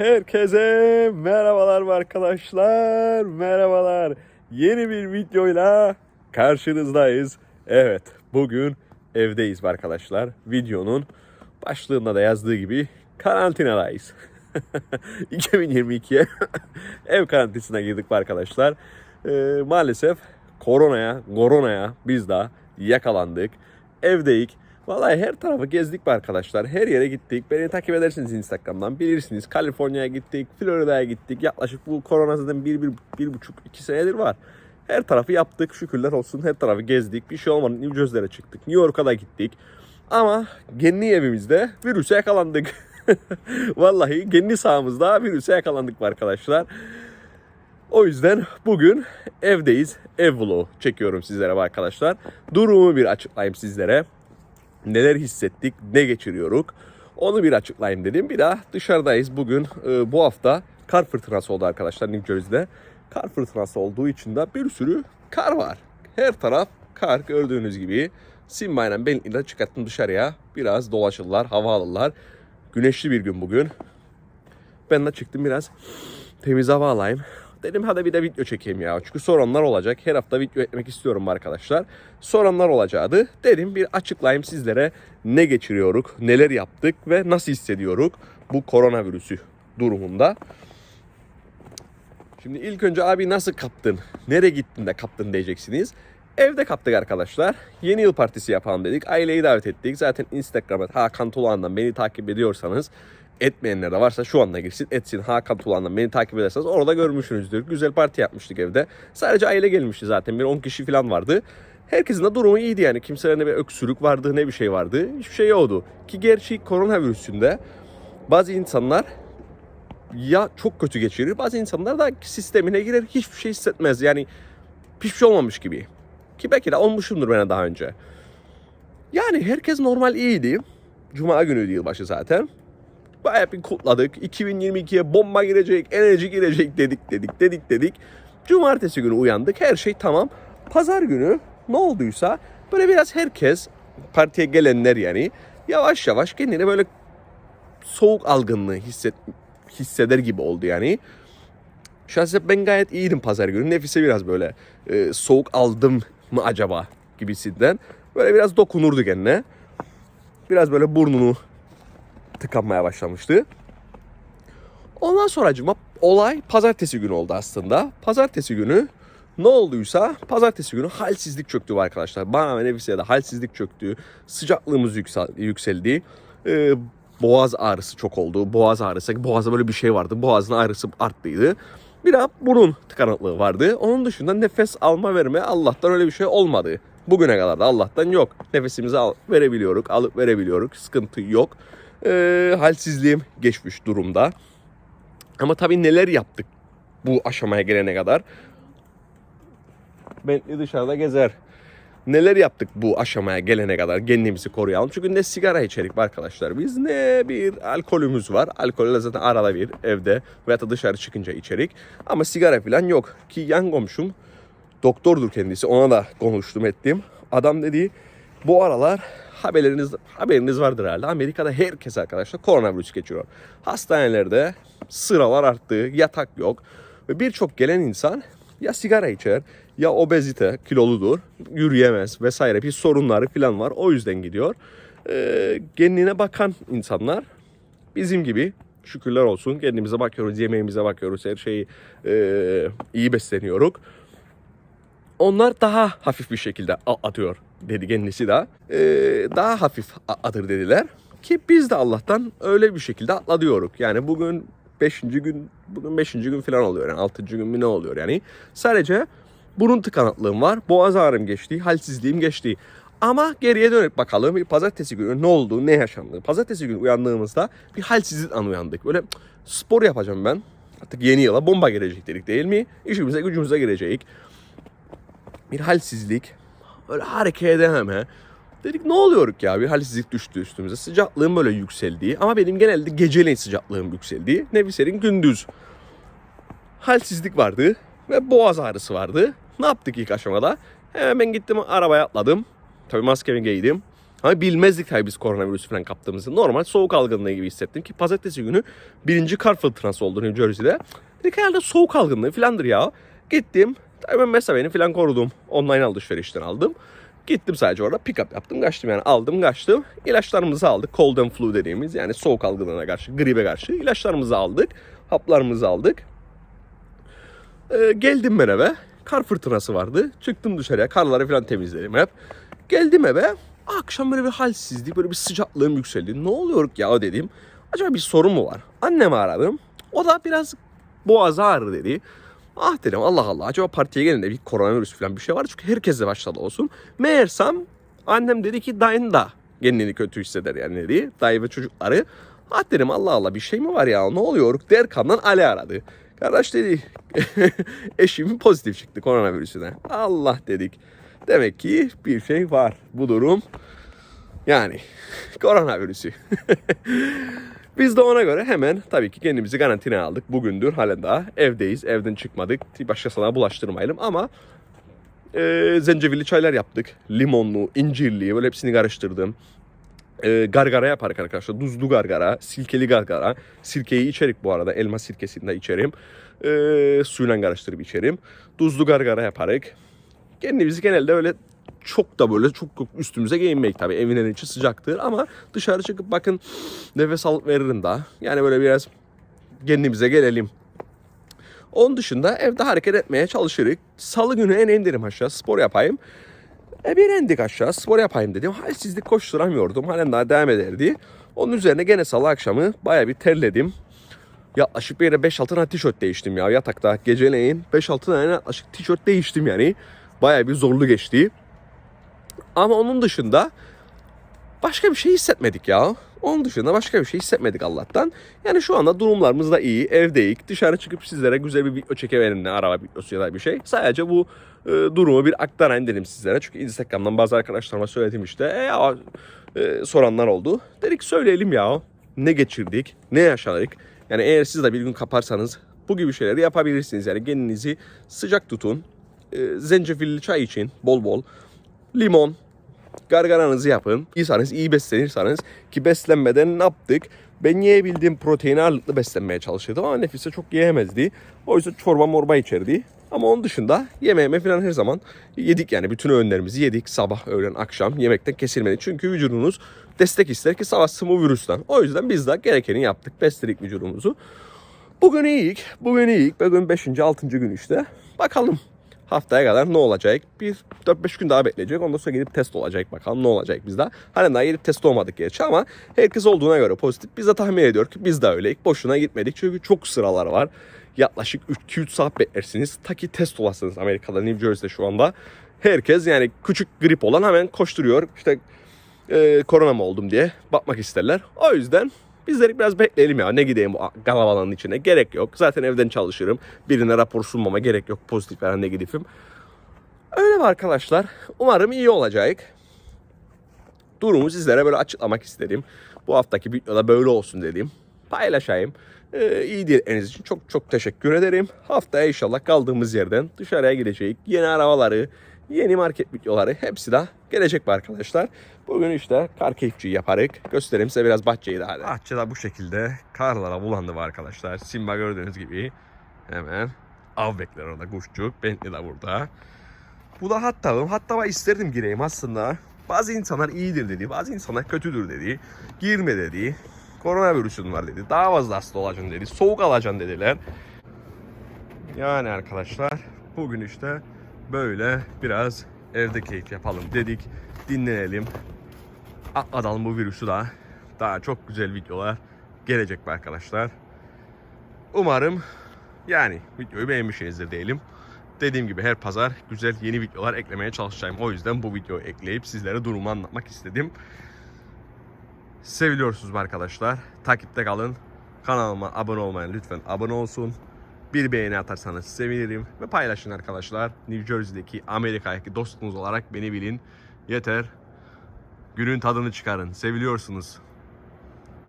Herkese merhabalar arkadaşlar. Merhabalar. Yeni bir videoyla karşınızdayız. Evet, bugün evdeyiz arkadaşlar. Videonun başlığında da yazdığı gibi karantinadayız. 2022'ye ev karantinasına girdik arkadaşlar. Ee, maalesef koronaya, koronaya biz de yakalandık. Evdeyik. Vallahi her tarafı gezdik be arkadaşlar. Her yere gittik. Beni takip edersiniz Instagram'dan. Bilirsiniz. Kaliforniya'ya gittik. Florida'ya gittik. Yaklaşık bu korona zaten bir, bir, bir buçuk, iki senedir var. Her tarafı yaptık. Şükürler olsun. Her tarafı gezdik. Bir şey olmadı. New Jersey'lere çıktık. New York'a da gittik. Ama kendi evimizde virüse yakalandık. Vallahi kendi sahamızda virüse yakalandık arkadaşlar. O yüzden bugün evdeyiz. Ev vlogu çekiyorum sizlere arkadaşlar. Durumu bir açıklayayım sizlere neler hissettik, ne geçiriyoruz. Onu bir açıklayayım dedim. Bir daha dışarıdayız. Bugün e, bu hafta kar fırtınası oldu arkadaşlar New Jersey'de. Kar fırtınası olduğu için de bir sürü kar var. Her taraf kar gördüğünüz gibi. Simbayla Bentley'den çıkarttım dışarıya. Biraz dolaşırlar, hava alırlar. Güneşli bir gün bugün. Ben de çıktım biraz temiz hava alayım. Dedim hadi bir de video çekeyim ya. Çünkü soranlar olacak. Her hafta video etmek istiyorum arkadaşlar. Soranlar olacaktı. Dedim bir açıklayayım sizlere ne geçiriyoruz, neler yaptık ve nasıl hissediyoruz bu koronavirüsü durumunda. Şimdi ilk önce abi nasıl kaptın, nereye gittin de kaptın diyeceksiniz. Evde kaptık arkadaşlar. Yeni yıl partisi yapalım dedik. Aileyi davet ettik. Zaten Instagram'a Hakan Tulan'dan beni takip ediyorsanız etmeyenler de varsa şu anda girsin etsin Hakan Tulan'dan beni takip ederseniz orada görmüşsünüzdür. Güzel parti yapmıştık evde. Sadece aile gelmişti zaten. Bir 10 kişi falan vardı. Herkesin de durumu iyiydi yani. Kimsenin ne bir öksürük vardı ne bir şey vardı. Hiçbir şey yoktu. Ki gerçi koronavirüsünde bazı insanlar ya çok kötü geçirir. Bazı insanlar da sistemine girer hiçbir şey hissetmez. Yani hiçbir şey olmamış gibi. Ki belki de olmuşumdur ben daha önce. Yani herkes normal iyiydi. Cuma günüydü yılbaşı zaten. Bayağı bir kutladık. 2022'ye bomba girecek, enerji girecek dedik dedik dedik dedik. Cumartesi günü uyandık. Her şey tamam. Pazar günü ne olduysa böyle biraz herkes partiye gelenler yani yavaş yavaş kendine böyle soğuk algınlığı hisset, hisseder gibi oldu yani. Şahsen ben gayet iyiydim pazar günü. Nefise biraz böyle e, soğuk aldım mı acaba gibisinden. Böyle biraz dokunurdu kendine. Biraz böyle burnunu tıkanmaya başlamıştı. Ondan sonra olay pazartesi günü oldu aslında. Pazartesi günü ne olduysa pazartesi günü halsizlik çöktü arkadaşlar. Bana ve Nefise'ye de halsizlik çöktü. Sıcaklığımız yüksel, yükseldi. Ee, boğaz ağrısı çok oldu. Boğaz ağrısı, boğazda böyle bir şey vardı. Boğazın ağrısı arttıydı. Bir de burun tıkanıklığı vardı. Onun dışında nefes alma verme Allah'tan öyle bir şey olmadı. Bugüne kadar da Allah'tan yok. Nefesimizi al, verebiliyoruz, alıp verebiliyoruz. Sıkıntı yok. Ee, halsizliğim geçmiş durumda. Ama tabii neler yaptık bu aşamaya gelene kadar. Bentley dışarıda gezer. Neler yaptık bu aşamaya gelene kadar kendimizi koruyalım. Çünkü ne sigara içerik arkadaşlar biz ne bir alkolümüz var. Alkol zaten arada bir evde veya da dışarı çıkınca içerik. Ama sigara falan yok. Ki yan komşum doktordur kendisi ona da konuştum ettim. Adam dedi bu aralar haberleriniz haberiniz vardır herhalde. Amerika'da herkes arkadaşlar koronavirüs geçiyor. Hastanelerde sıralar arttı, yatak yok ve birçok gelen insan ya sigara içer ya obezite kiloludur, yürüyemez vesaire bir sorunları falan var. O yüzden gidiyor. Ee, kendine bakan insanlar bizim gibi şükürler olsun kendimize bakıyoruz, yemeğimize bakıyoruz, her şeyi e, iyi besleniyoruz. Onlar daha hafif bir şekilde atıyor dedi kendisi de. Ee, daha hafif atır dediler. Ki biz de Allah'tan öyle bir şekilde atlatıyoruz. Yani bugün 5. gün, bugün 5. gün falan oluyor. Yani 6. gün mü ne oluyor yani. Sadece burun tıkanıklığım var. Boğaz ağrım geçti, halsizliğim geçti. Ama geriye dönüp bakalım pazartesi günü ne oldu, ne yaşandı. Pazartesi günü uyandığımızda bir halsizlikten uyandık. Böyle spor yapacağım ben. Artık yeni yıla bomba gelecek dedik değil mi? İşimize gücümüze girecek. Bir halsizlik. Öyle hareket edememe. Dedik ne oluyor ya bir halsizlik düştü üstümüze. Sıcaklığım böyle yükseldi. Ama benim genelde geceleyin sıcaklığım yükseldi. Nefiser'in gündüz. Halsizlik vardı ve boğaz ağrısı vardı. Ne yaptık ilk aşamada? Hemen gittim arabaya atladım. Tabii maskemi giydim. Ama bilmezdik tabii biz koronavirüs falan kaptığımızı. Normal soğuk algınlığı gibi hissettim ki pazartesi günü birinci kar fırtınası oldu New Jersey'de. Dedik herhalde soğuk algınlığı falandır ya. Gittim. Ben mesafeni falan korudum. Online alışverişten aldım. Gittim sadece orada pick up yaptım kaçtım yani aldım kaçtım. İlaçlarımızı aldık. Cold and flu dediğimiz yani soğuk algınlığına karşı, gribe karşı ilaçlarımızı aldık. Haplarımızı aldık. Ee, geldim ben eve. Kar fırtınası vardı. Çıktım dışarıya. Karları falan temizledim hep. Geldim eve. Akşam böyle bir halsizlik, böyle bir sıcaklığım yükseldi. Ne oluyor ya dedim. Acaba bir sorun mu var? Annemi aradım. O da biraz boğazı ağrı dedi. Ah dedim Allah Allah acaba partiye gelin bir koronavirüs falan bir şey var. Çünkü herkese başladı olsun. Meğersem annem dedi ki dayın da kendini kötü hisseder yani dedi. Dayı ve çocukları. Ah dedim Allah Allah bir şey mi var ya ne oluyor? Derkan'dan Ali aradı. Kardeş dedi eşimin pozitif çıktı koronavirüsüne. Allah dedik. Demek ki bir şey var bu durum. Yani koronavirüsü. Biz de ona göre hemen tabii ki kendimizi karantinaya aldık. Bugündür halen daha evdeyiz. Evden çıkmadık. Başkasına bulaştırmayalım ama e, zencefilli çaylar yaptık. Limonlu, incirli böyle hepsini karıştırdım. E, gargara yaparız arkadaşlar. Tuzlu gargara, silkeli gargara. Sirkeyi içerik bu arada. Elma sirkesini de içerim. E, suyla karıştırıp içerim. Tuzlu gargara yaparız. Kendimizi genelde öyle çok da böyle çok üstümüze giyinmek tabii evin içi sıcaktır ama dışarı çıkıp bakın nefes alıp veririm daha. Yani böyle biraz kendimize gelelim. Onun dışında evde hareket etmeye çalışırız. Salı günü en indirim aşağı spor yapayım. E bir indik aşağı spor yapayım dedim. Halsizlik koşturamıyordum. Halen daha devam ederdi. Onun üzerine gene salı akşamı baya bir terledim. Yaklaşık bir yere 5-6 tane tişört değiştim ya yatakta. Geceleyin 5-6 tane yaklaşık tişört değiştim yani. Baya bir zorlu geçti. Ama onun dışında başka bir şey hissetmedik ya. Onun dışında başka bir şey hissetmedik Allah'tan. Yani şu anda durumlarımız da iyi. Evdeyiz. Dışarı çıkıp sizlere güzel bir video ne araba videosu ya da bir şey. Sadece bu e, durumu bir aktarayım dedim sizlere. Çünkü Instagram'dan bazı arkadaşlarıma söyledim işte. E, e, soranlar oldu. Dedik söyleyelim ya. Ne geçirdik? Ne yaşadık? Yani eğer siz de bir gün kaparsanız bu gibi şeyleri yapabilirsiniz. Yani kendinizi sıcak tutun. E, zencefilli çay için bol bol. Limon, gargaranızı yapın. İyiyseniz iyi beslenirseniz ki beslenmeden ne yaptık? Ben yiyebildiğim protein ağırlıklı beslenmeye çalışırdım ama nefise çok yiyemezdi. O yüzden çorba morba içerdi. Ama onun dışında yemeğime falan her zaman yedik yani bütün öğünlerimizi yedik. Sabah, öğlen, akşam yemekten kesilmedik. Çünkü vücudunuz destek ister ki savaşsın bu virüsten. O yüzden biz de gerekeni yaptık. Besledik vücudumuzu. Bugün iyiyik. Bugün iyiyik. Bugün 5. 6. gün işte. Bakalım haftaya kadar ne olacak? Bir 4-5 gün daha bekleyecek. Ondan sonra gidip test olacak bakalım ne olacak bizde. Hani daha gidip test olmadık gerçi ama herkes olduğuna göre pozitif. Biz de tahmin ediyor ki biz de öyleyik. Boşuna gitmedik çünkü çok sıralar var. Yaklaşık 2-3 saat beklersiniz. Ta ki test olasınız Amerika'da, New Jersey'de şu anda. Herkes yani küçük grip olan hemen koşturuyor. İşte e, korona mı oldum diye bakmak isterler. O yüzden biz dedik biraz bekleyelim ya. Ne gideyim bu kalabalığın içine. Gerek yok. Zaten evden çalışırım. Birine rapor sunmama gerek yok. Pozitif veren negatifim. Öyle mi arkadaşlar? Umarım iyi olacak. Durumu sizlere böyle açıklamak istedim. Bu haftaki videoda böyle olsun dedim. Paylaşayım. Ee, iyi dilekleriniz için çok çok teşekkür ederim. Haftaya inşallah kaldığımız yerden dışarıya gidecek. Yeni arabaları, yeni market videoları hepsi de gelecek arkadaşlar? Bugün işte kar keyifçiyi yaparak göstereyim size biraz bahçeyi daha. Bahçede bu şekilde karlara bulandı arkadaşlar. Simba gördüğünüz gibi hemen av bekler orada kuşçuk. Bentley de burada. Bu da hatta hatta ben isterdim gireyim aslında. Bazı insanlar iyidir dedi, bazı insanlar kötüdür dedi. Girme dedi. Koronavirüsün var dedi. Daha fazla hasta olacaksın dedi. Soğuk alacaksın dediler. Yani arkadaşlar bugün işte böyle biraz evde keyif yapalım dedik. Dinlenelim. Atlatalım bu virüsü da. Daha çok güzel videolar gelecek arkadaşlar. Umarım yani videoyu beğenmişsinizdir diyelim. Dediğim gibi her pazar güzel yeni videolar eklemeye çalışacağım. O yüzden bu videoyu ekleyip sizlere durumu anlatmak istedim. Seviliyorsunuz arkadaşlar. Takipte kalın. Kanalıma abone olmayan lütfen abone olsun. Bir beğeni atarsanız sevinirim. Ve paylaşın arkadaşlar. New Jersey'deki Amerika'daki dostunuz olarak beni bilin. Yeter. Günün tadını çıkarın. Seviliyorsunuz.